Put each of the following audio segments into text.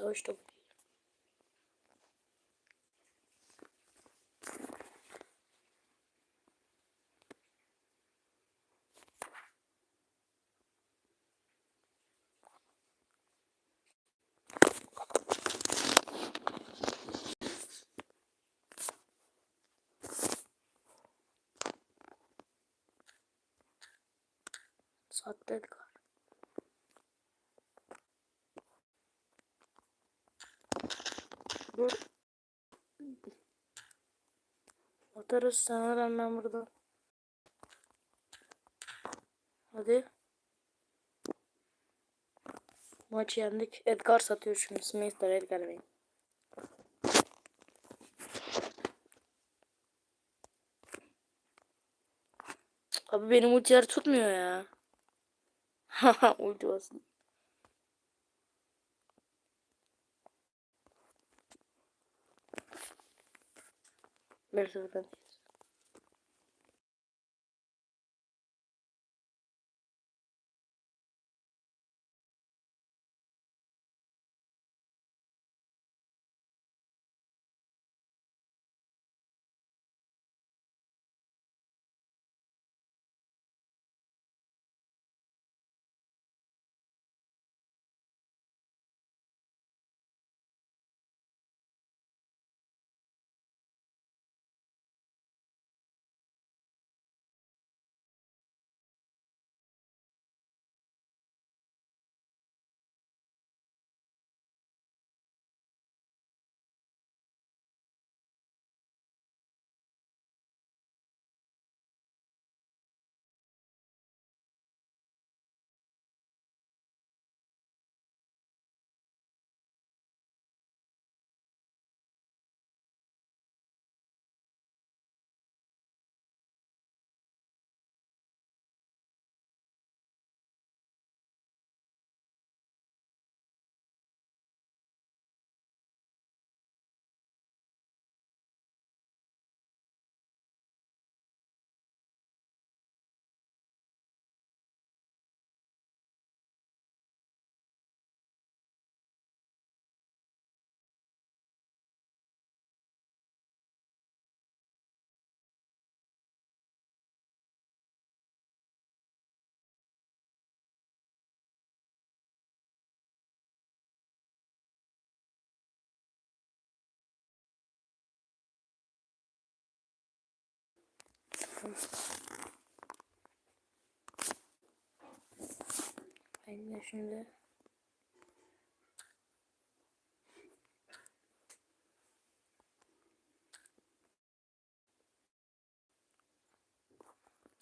Savaş topu. Saatte Edgar. Atarız sanırım ben burada. Hadi. Maçı yendik. Edgar satıyor şimdi. Smith'ler Edgar Bey. Abi benim ultiler tutmuyor ya. Haha ulti basın. Mercedes. Ben de şimdi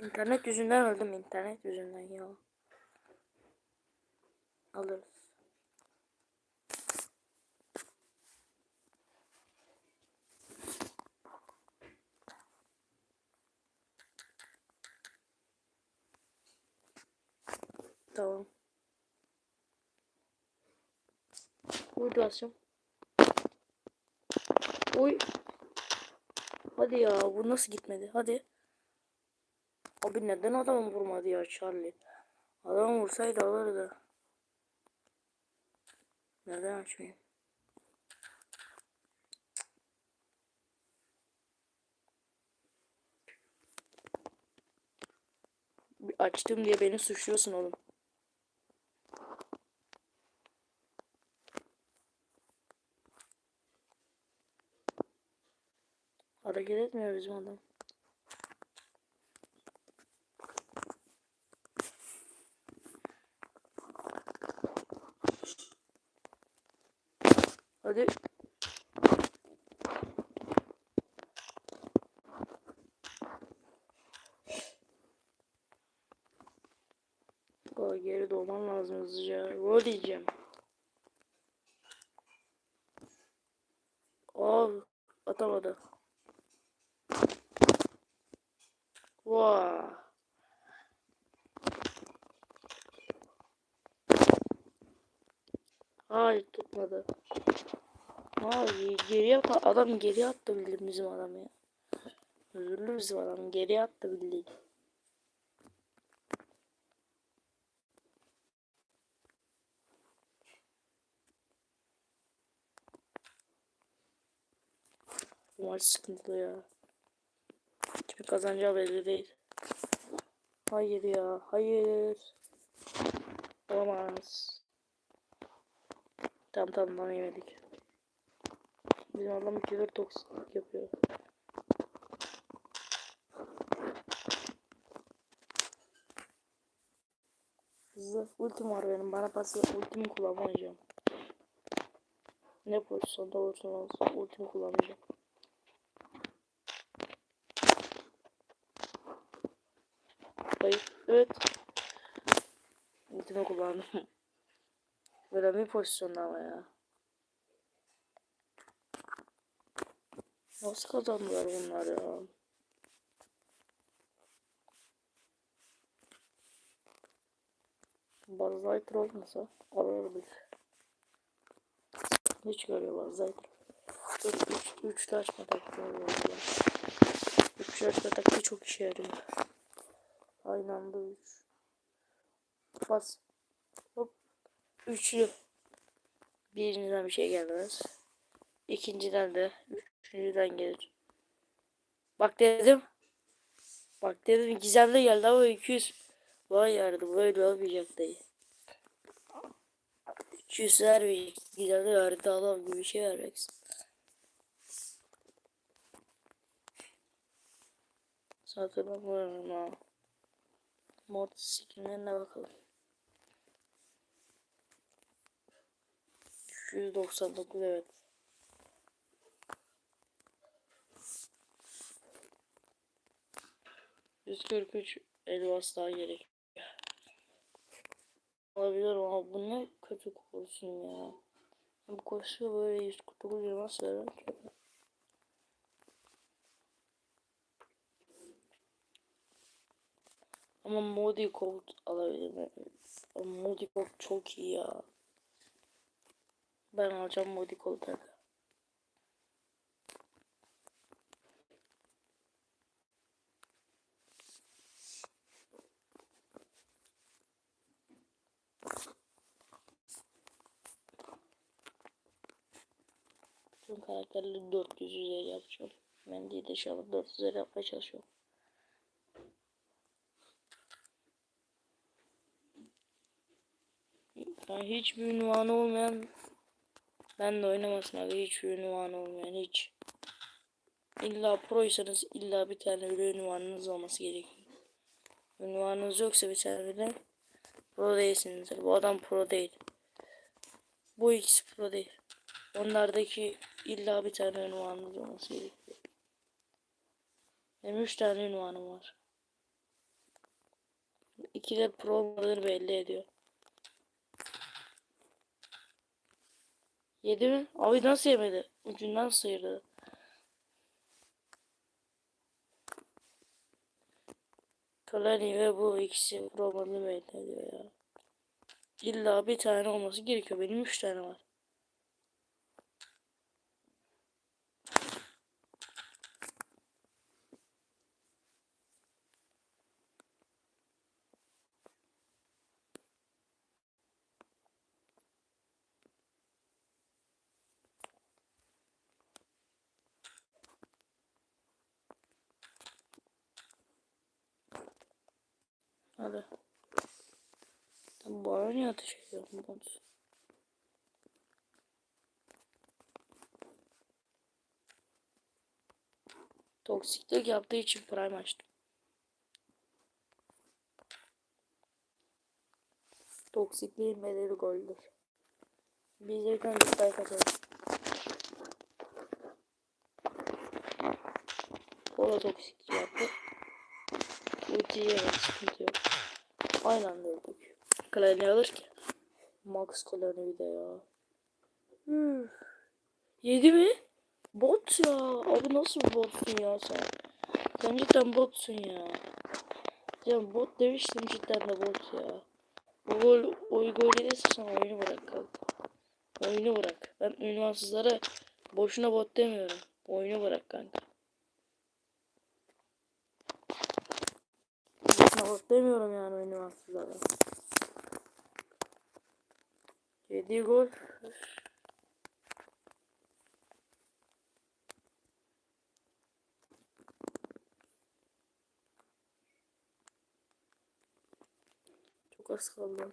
İnternet yüzünden öldüm internet yüzünden ya. Alırız. Tamam. Uydu basacağım. Uy. Hadi ya bu nasıl gitmedi? Hadi. Abi neden adam vurmadı ya Charlie? Adam vursaydı alırdı. Neden açmayayım? Açtım diye beni suçluyorsun oğlum. Hareket etmiyor bizim adam. Hadi. Aa, geri dolman lazım hızlıca. Gol diyeceğim. Aa, atamadı. Wow. Hayır tutmadı. Abi geriye at adam geriye attı bildiğin bizim adam ya. Üzüldü bizim adam geriye attı bildiğin. Maç sıkıntılı ya. Kimi kazanacağı belli değil. Hayır ya. Hayır. Olamaz. Tamam tamam bana yemedik. Bizim adam killer toksiklik yapıyor. Hızlı ultim var benim. Bana pas ver. Ultimi kullanmayacağım. Ne pozisyonda olursa olsun ultimi kullanmayacağım. Hayır. Evet. Ultimi kullandım. Böyle bir pozisyonda ama ya. Nasıl kazandılar bunlar ya? Lightyear olmasa alırdık. Hiç görüyor üç, üçlü açma taktiği oluyor. Üçlü açma taktiği çok işe yarıyor. Aynı anda üç. Bas. Hop. Üçlü. Birinciden bir şey gelmez. İkinciden de. Üçüncüden gelir. Bak dedim. Bak dedim gizemli geldi ama 200. Vay yardım böyle olmayacak dayı. 200 vermeyecek. Gizemli verdi adam gibi bir şey vereceksin. Satın ha. Mod skinlerine bakalım. 199 evet. Yüz kırk üç elmas daha gerek. Olabilir ama bu ne kötü kokusun ya. Bu koşuyor böyle 149 elmas veren Ama Modi Colt alabilirim. Ama Modi Colt çok iyi ya. Ben alacağım Modi Colt'u. Tüm karakterleri 400 üzeri yapacağım. Ben de an 400 üzeri yapmaya çalışıyorum. Yani hiçbir ünvanı olmayan ben de oynamasın abi hiçbir ünvanı olmayan hiç. İlla proysanız illa bir tane öyle ünvanınız olması gerekiyor. Ünvanınız yoksa bir tane de pro değilsiniz. Bu adam pro değil. Bu ikisi pro değil. Onlardaki illa bir tane ünvanınız olması gerekiyor. Benim üç tane ünvanım var. İki de pro belli ediyor. Yedi mi? Abi nasıl yemedi? Ucundan sıyırdı. Kalani ve bu ikisi romanı belli ediyor ya. İlla bir tane olması gerekiyor. Benim üç tane var. Hadi. Tam bu ara niye ateş ediyorum? Bot. Toksiklik yaptığı için prime açtım. Toksikliğin bedeli goldür. Biz de tane like atalım. O da toksiklik yaptı. Ultiyi yemek sıkıntı yok. Aynı anda öldük. Kaleni alır ki. Max kaleni bir de ya. Üf. Yedi mi? Bot ya. Abi nasıl botsun ya sen? Sen cidden botsun ya. Sen bot demiştin cidden de bot ya. Bu gol, o gol gelirse oyunu bırak kanka. Oyunu bırak. Ben ünvansızlara boşuna bot demiyorum. Oyunu bırak kanka. Boşuna bot demiyorum yani ünvansızlara. Yediği gol. Az kaldı.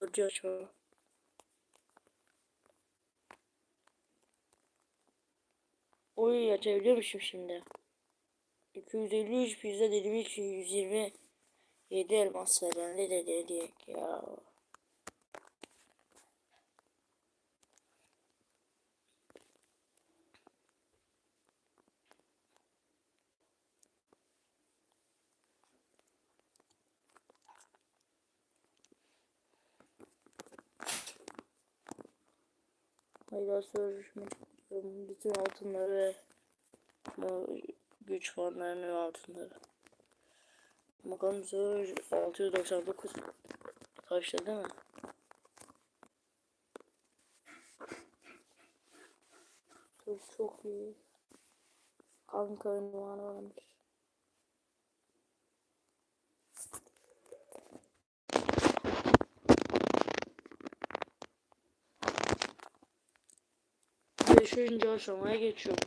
Burcu açma. Oy açabiliyormuşum şimdi. 253 pizza dilimi için 120 7 elmas veren de dedik ya. Sözleşme çıkıyorum. Bütün altınları güç puanlarını ve altınları. Bakalım zor 699 taşla değil mi? Çok çok iyi. Kanka ünvanı varmış. Beşinci aşamaya geçiyormuş.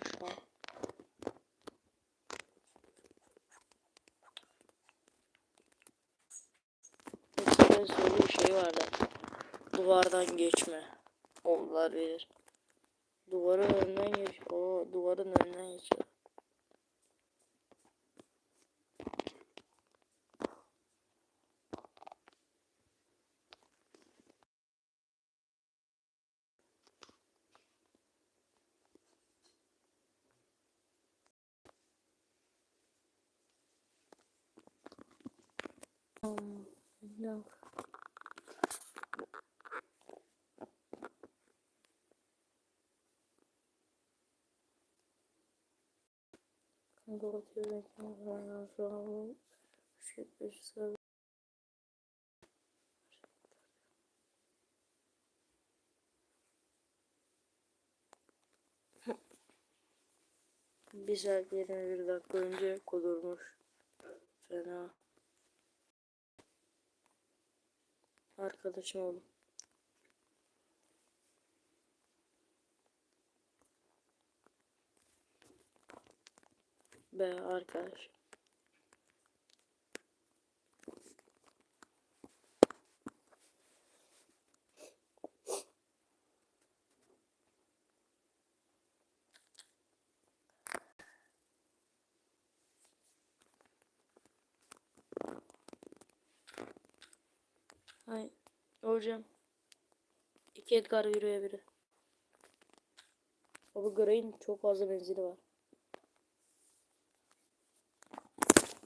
Mesela şöyle bir şey vardı. Duvardan geçme. Onlar verir. Duvarın önünden geç. O duvarın önünden geçiyor. Hmm, yok. Kanka atıyorum. Kanka şu an şey yapıyorsa Bir saat 21 dakika önce kudurmuş. Fena. Arkadaşım oğlum. Be arkadaş. Hocam. İki Edgar yürüye biri. Baba Gray'in çok fazla benzeri var.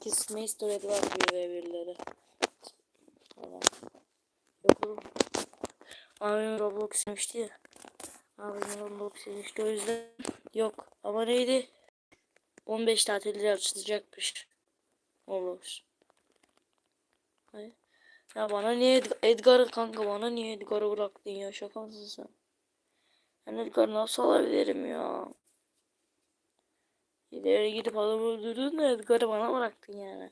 Kisme Story var yürüye birileri. Tamam. Yok oğlum. Abim Roblox istemişti ya. Abim Roblox istemişti o yüzden yok. Ama neydi? 15 tatilde açılacakmış. Roblox. Ya bana niye Ed- Edgar'ı kanka bana niye Edgar'ı bıraktın ya şaka mısın sen? Ben Edgar'ı nasıl alabilirim ya? İleri gidip adamı öldürdün de Edgar'ı bana bıraktın yani.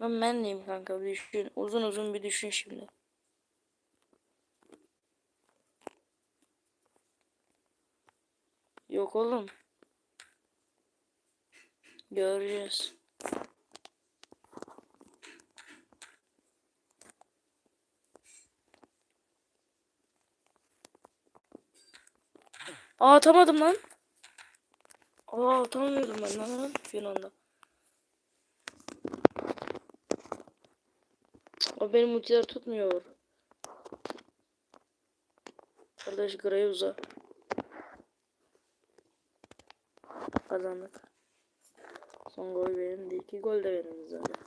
Ben ben neyim kanka bir düşün. Uzun uzun bir düşün şimdi. Yok oğlum. Göreceğiz. Aa atamadım lan. Aa atamıyordum ben lan bir anda. O benim ultiler tutmuyor. Kardeş Gray'ı uza. Kazandık. Son gol benim de iki gol de benim zaten.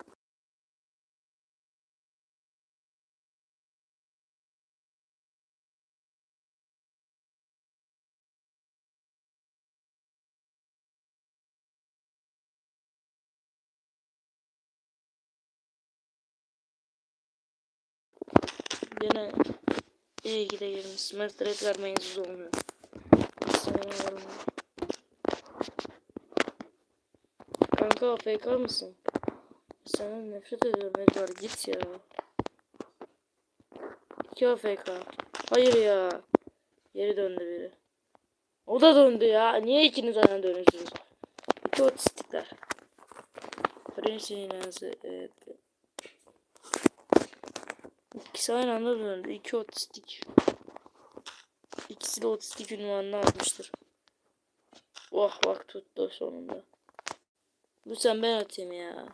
Gene iyi gide girmiş. Smart Red vermeyiniz olmuyor. Kanka AFK mısın? Senden nefret ediyorum Edgar git ya. İki AFK. Hayır ya. Geri döndü biri. O da döndü ya. Niye ikiniz aynı dönüyorsunuz? İki otistikler. Prince iğnesi evet. İkisi aynı anda döndü. İki otistik. İkisi de otistik ünvanını almıştır. Oh bak tuttu sonunda. Lütfen ben atayım ya.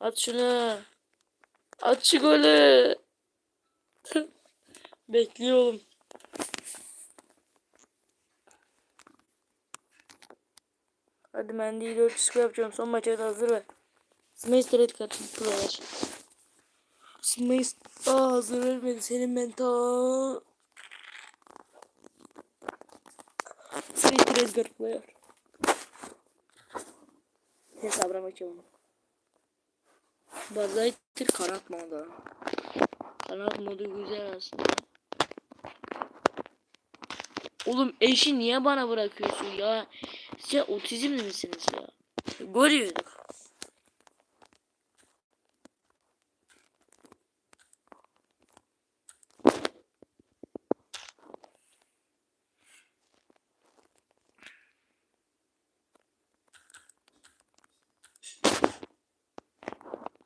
At şunu. At şu golü. Bekliyorum. Hadi ben değil 400 yapacağım. Son maça da hazır ver. Smash red kartı. Smash daha hazır vermedi. Senin ben ta... Red kart player. Hesabına bakıyorum. Bazaytır kanat modu. Kanat modu güzel aslında. Oğlum eşi niye bana bırakıyorsun ya? Siz otizmli misiniz ya? Gol.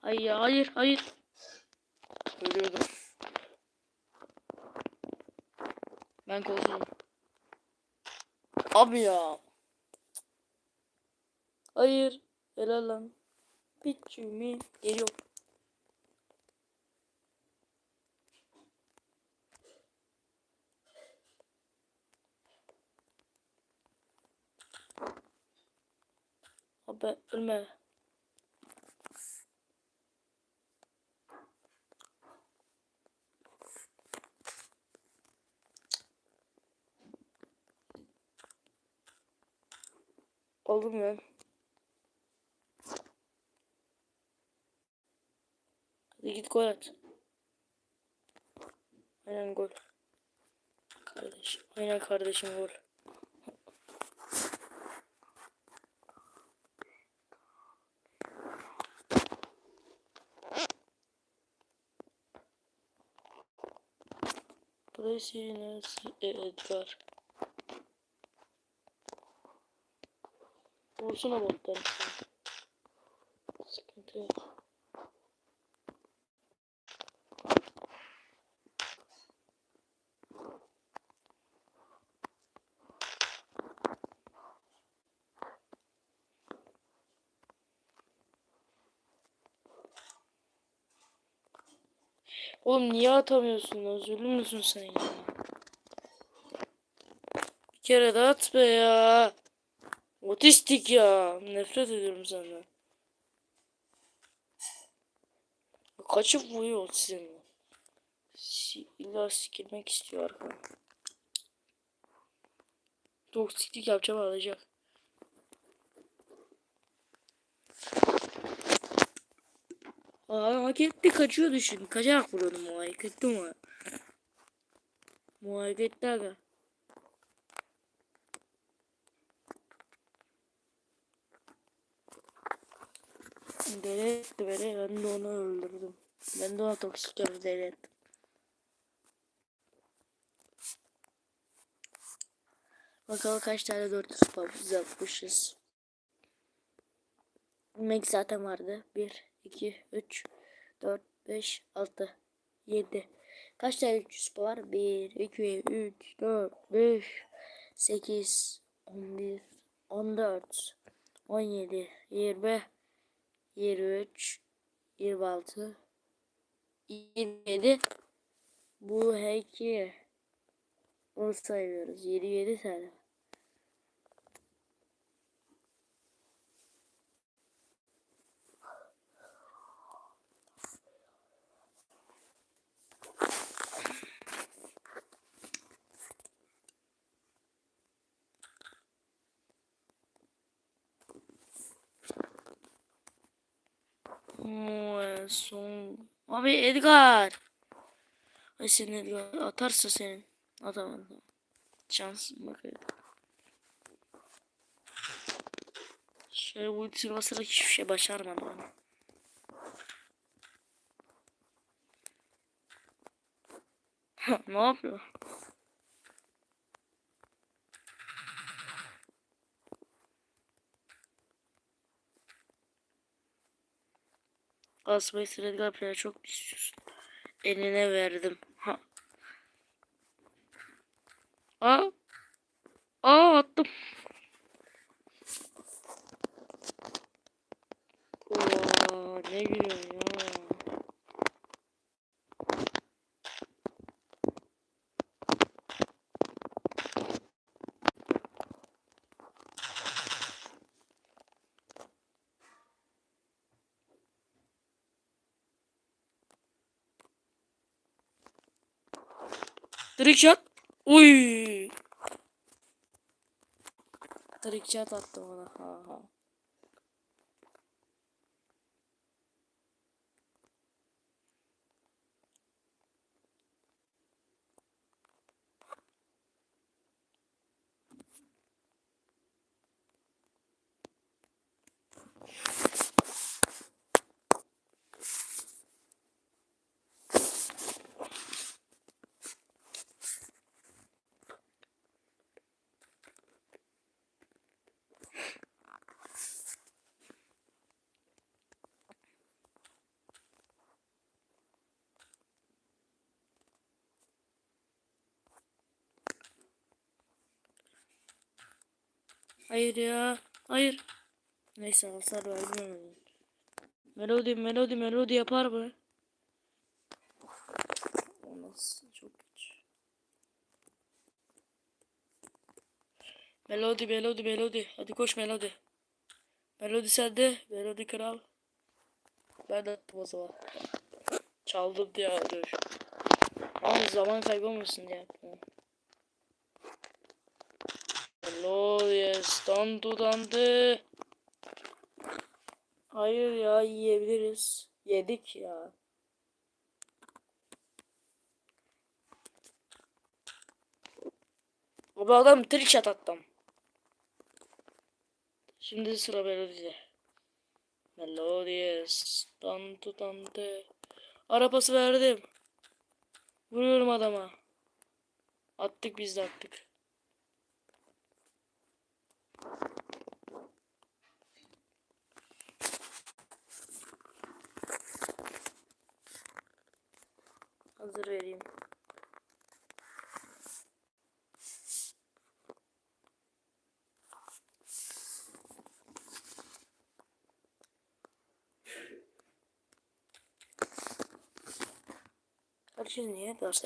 Hayır hayır hayır. Ölüyordum. Ben kovdum. Abi ya. Hayır. Helal lan. Biçimi geliyor. Abi ölme. Ben. Hadi git gol at. Aynen gol. Kardeşim. Aynen kardeşim gol. Burası neresi? E, Edgar. Vursana botları. Sıkıntı yok. Oğlum niye atamıyorsun? Özürlü müsün sen ya? Bir kere de at be ya. Otistik ya. Nefret ediyorum senden. Kaçıp vuruyor otizmle. Si illa sikirmek istiyor arkadan. Toksiklik yapacağım alacak. Aa hak etti kaçıyor düşün. Kaçarak vuruyordum o hak etti mi? Muhakkak etti aga. Deli etti beni. Ben de onu öldürdüm. Ben de ona toksik yapıp deli. Bakalım kaç tane 400 papuz yapmışız. Mek zaten vardı. 1, 2, 3, 4, 5, 6, 7. Kaç tane 300 kupa var? 1, 2, 3, 4, 5, 8, 11, 14, 17, 20, 23, 26, 27. Bu heki. Onu sayıyoruz. 27 tane. Oo, son. Abi Edgar. Ay senin Edgar atarsa senin. Atamadım. Şansın bakayım. Şöyle bu ultisini hiçbir şey başarmadı bana. ne yapıyor? Asmayı Edgar Player'ı çok istiyorsun. eline verdim. Ha. Aa. Aa attım. Oo, ne gülüyorsun ya? Trick shot. Uy. Trick shot attım ona. Ha ha. Hayır ya. Hayır. Neyse hasar vermiyorum. Melodi melodi melodi yapar mı? Olmaz. Çok kötü. Melodi melodi melodi. Hadi koş melodi. Melodi sende. Melodi kral. Ben de attım o zaman. Çaldım diye dur. Ama zaman kaybolmasın diye yaptım. Melodi stand udandı. Hayır ya yiyebiliriz. Yedik ya. Bu adam trick attım. Şimdi sıra melodide. Melodies. Dan tutante. Arabası verdim. Vuruyorum adama. Attık biz de attık. Hazır vereyim. Herkes niye ders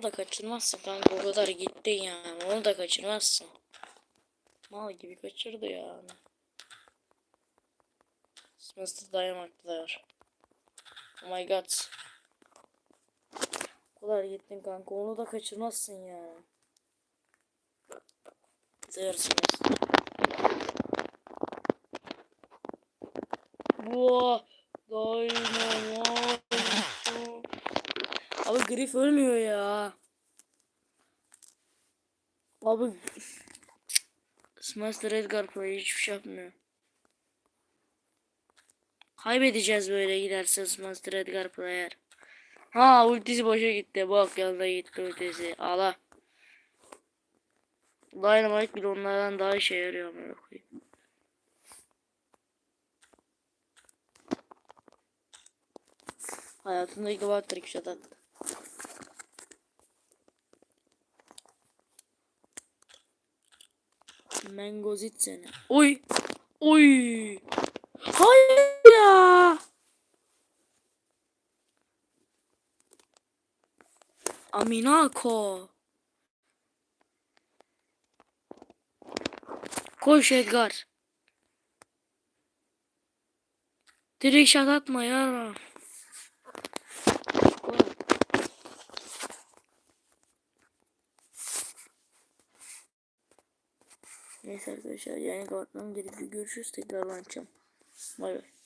Onu da kaçırmazsın kanka o kadar gitti yani. Onu da kaçırmazsın. Mal gibi kaçırdı yani. Smas'ta dayamaktalar. Oh my god. O kadar gittin kanka onu da kaçırmazsın yani. Zehrsiniz. Bu Dynamite. Abi Griff ölmüyor ya. Abi Smash Edgar Pro hiçbir şey yapmıyor. Kaybedeceğiz böyle giderse Smash Edgar eğer. Ha ultisi boşa gitti. Bak yanında gitti ultisi. Ala. Dynamite bile onlardan daha işe yarıyor amına koyayım. Hayatında ilk defa trick. Mangozit seni. Oy. Oy. Hayır ya. Aminako. Koş Edgar. Direkt şat atma ya. Neyse arkadaşlar yani kapatmam gerekiyor. Görüşürüz tekrardan açacağım. Bay bay.